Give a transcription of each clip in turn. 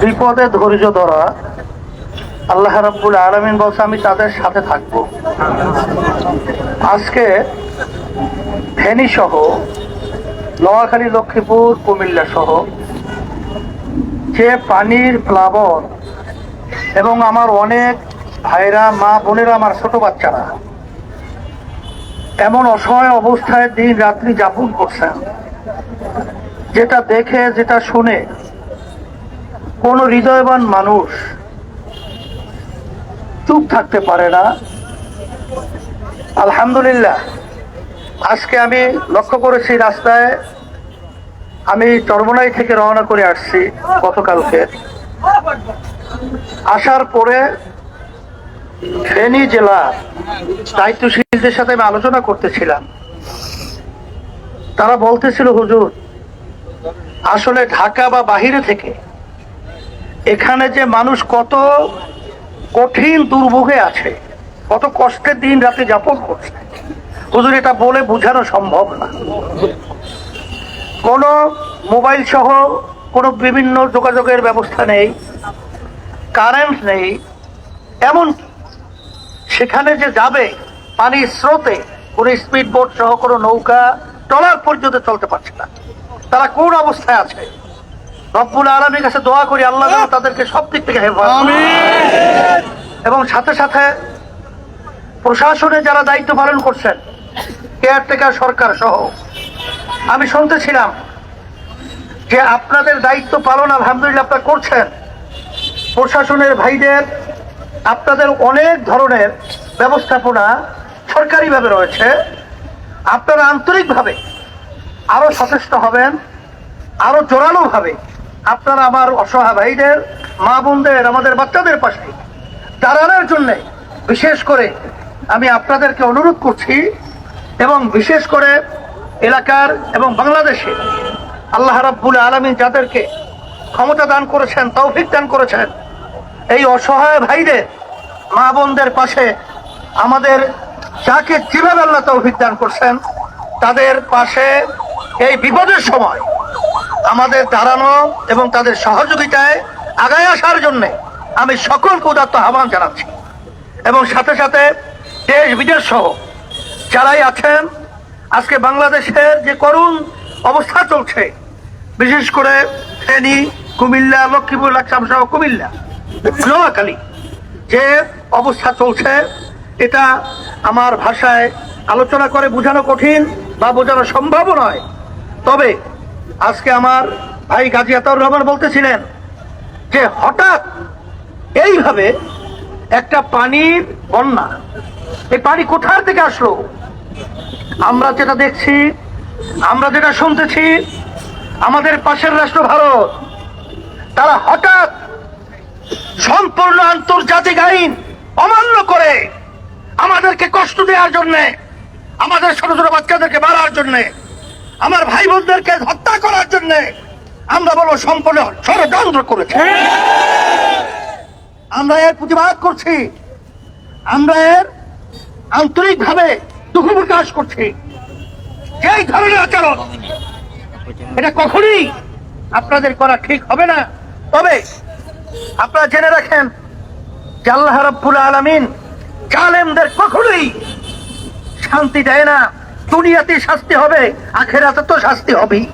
বিপদে ধৈর্য ধরা। আল্লাহ রাব্বুল আলমিন বলছে, আমি তাদের সাথে থাকব। আজকে ফেনী সহ নোয়াখালী, লক্ষ্মীপুর কুমিল্লা সহ যে পানির প্লাবন এবং আমার অনেক ভাইরা, মা বোনেরা, আমার ছোট বাচ্চারা, এমন অসহায় অবস্থায় দিন রাত্রি যাপন করছেন। যেটা দেখে, যেটা শুনে কোন হৃদয়বান মানুষ চুপ থাকতে পারে না। আলহামদুলিল্লাহ, আজকে আমি লক্ষ্য করেছি রাস্তায়, আমি চরমনাই থেকে রওনা করে আসছি গতকালকে। আসার পরে ফেনী জেলা দায়িত্বশীলদের সাথে আমি আলোচনা করতেছিলাম। তারা বলতেছিল, হুজুর, আসলে ঢাকা বা বাহিরে থেকে এখানে যে মানুষ কত কঠিন দুর্ভোগে আছে, কত কষ্টের দিন রাতে যাপন করছে। হুজুর, এটা বলে বোঝানো সম্ভব না। কোনো মোবাইল সহ কোনো বিভিন্ন যোগাযোগের ব্যবস্থা নেই, কারেন্ট নেই, এমন সেখানে যে যাবে, পানির স্রোতে কোনো স্পিড বোট সহ কোনো নৌকা ট্রলার পর্যন্ত চলতে পারছে না। তারা কোন অবস্থায় আছে? রব্বুল আলমীর কাছে দোয়া করি আল্লাহ যেন তাদেরকে সব দিক থেকে হেফাজত এবং সাথে সাথে প্রশাসনে যারা দায়িত্ব পালন করছেন কেয়ারটেকার সরকার সহ আমি শুনতেছিলাম যে আপনাদের দায়িত্ব পালন আলহামদুলিল্লাহ আপনারা করছেন। প্রশাসনের ভাইদের আপনাদের অনেক ধরনের ব্যবস্থাপনা সরকারিভাবে রয়েছে। আপনারা আন্তরিকভাবে আরও সচেষ্ট হবেন আরও জোরালোভাবে আপনারা আমার অসহায় ভাইদের, মা বোনদের, আমাদের বাচ্চাদের পাশে দাঁড়ানোর জন্য বিশেষ করে আমি আপনাদেরকে অনুরোধ করছি এবং বিশেষ করে এলাকার এবং বাংলাদেশে আল্লাহ রাব্বুল আলমিন যাদেরকে ক্ষমতা দান করেছেন, তৌফিক দান করেছেন, এই অসহায় ভাইদের, মা বোনদের পাশে আমাদের যাকে যেভাবে আল্লাহ তৌফিক দান করছেন, তাদের পাশে এই বিপদের সময় আমাদের দাঁড়ানো এবং তাদের সহযোগিতায় আগায় আসার জন্য আমি সকলকে উদাত্ত আহ্বান জানাচ্ছি। এবং সাথে সাথে দেশ, বিদেশ সহ যারাই আছেন, আজকে বাংলাদেশের যে করুণ অবস্থা চলছে, বিশেষ করে ফেনী, কুমিল্লা, লক্ষ্মীপুর, লাকসাম সহ কুমিল্লা, নোয়াখালী, যে অবস্থা চলছে, এটা আমার ভাষায় আলোচনা করে বোঝানো কঠিন বা বোঝানো সম্ভব নয়। তবে আজকে আমার ভাই গাজী আতাউর রহমান বলতেছিলেন যে হঠাৎ এইভাবে একটা পানির বন্যা, এই পানি কোথার থেকে আসলো? আমরা যেটা দেখছি, আমরা যেটা শুনতেছি, আমাদের পাশের রাষ্ট্র ভারত, তারা হঠাৎ সম্পূর্ণ আন্তর্জাতিক আইন অমান্য করে আমাদেরকে কষ্ট দেওয়ার জন্যে, আমাদের ছোট ছোট বাচ্চাদেরকে বাড়ার জন্য আমার ভাই বোনদেরকে হত্যা করার জন্য আমরা বলব সম্পূর্ণ ষড়যন্ত্র করেছে। আমরা এর প্রতিবাদ করছি। আমরা এর আন্তরিকভাবে দুঃখ প্রকাশ করছি। এই ধরনের আচরণ এটা কখনই আপনাদের করা ঠিক হবে না। তবে আপনারা জেনে রাখেন যে আল্লাহ রাব্বুল আলামিন জালেমদের কখনোই শান্তি দেয় না। দুনিয়াতে শাস্তি হবে আখেরাতে তো শাস্তি হবেই।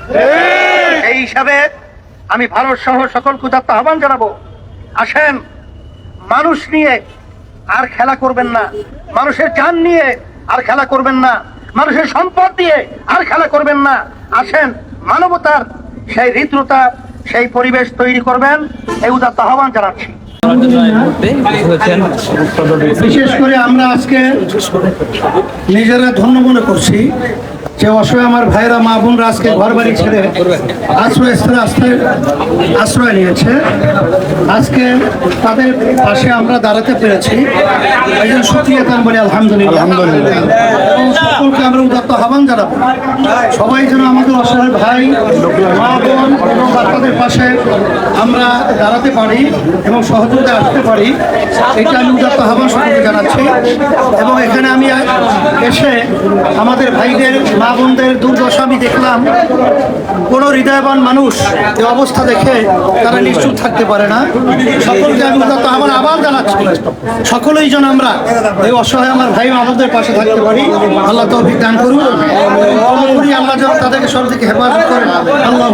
এই হিসাবে আমি ভারত সহ সকল কুদাত্ত আহ্বান জানাব। আসেন মানুষ নিয়ে আর খেলা করবেন না। মানুষের জান নিয়ে আর খেলা করবেন না। মানুষের সম্পদ দিয়ে আর খেলা করবেন না। আসেন মানবতার সেই হৃদ্রতা সেই পরিবেশ তৈরি করবেন এই উদাত্ত আহ্বান জানাচ্ছি। বিশেষ করে আমরা আজকে নিজেরা ধন্য মনে করছি যে অসহায় আমার ভাইরা মা বোনরা আজকে ঘর বাড়ি ছেড়ে আশ্রয় স্থলে আশ্রয় আশ্রয় নিয়েছে। আজকে তাদের পাশে আমরা দাঁড়াতে পেরেছি। একজন জন্য সুক্রিয়া তান বলি আলহামদুলিল্লাহ। সকলকে আমরা উদাত্ত আহ্বান জানাব। সবাই যেন আমাদের অসহায় ভাই মা বোন এবং বাচ্চাদের পাশে আমরা দাঁড়াতে পারি এবং সহযোগিতা আসতে পারি এটা আমি উদাত্ত আহ্বান সকলকে জানাচ্ছি। এবং এখানে আমি এসে আমাদের ভাইদের মা মা বোনদের দুর্দশা আমি দেখলাম। কোনো হৃদয়বান মানুষ এই অবস্থা দেখে তারা নিশ্চুপ থাকতে পারে না। সকলকে আমি উদাত্ত আমার আবার জানাচ্ছি। সকলেই যেন আমরা এই অসহায় আমার ভাই আমাদের পাশে থাকতে পারি। আল্লাহ তো দান করুন আল্লাহ যেন তাদেরকে সব থেকে হেফাজত করেন। আল্লাহ